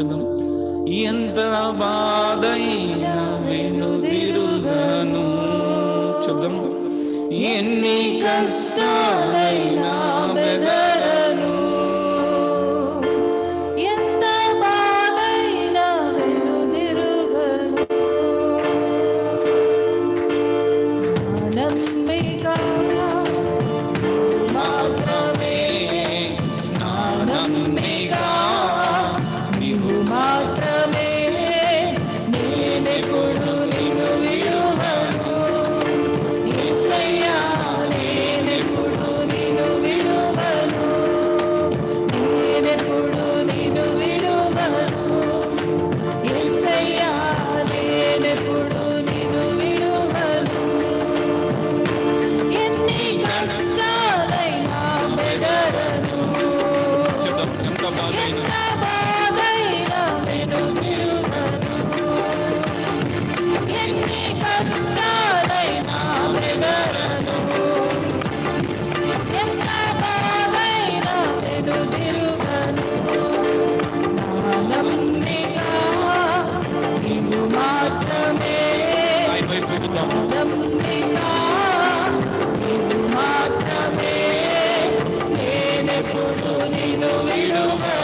చూద్దాం ఎంత బాధైనా వెనుదిరుగను చూద్దాం ఎన్ని కష్టాలైనా for Tony, no, no, no, no.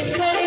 Yes,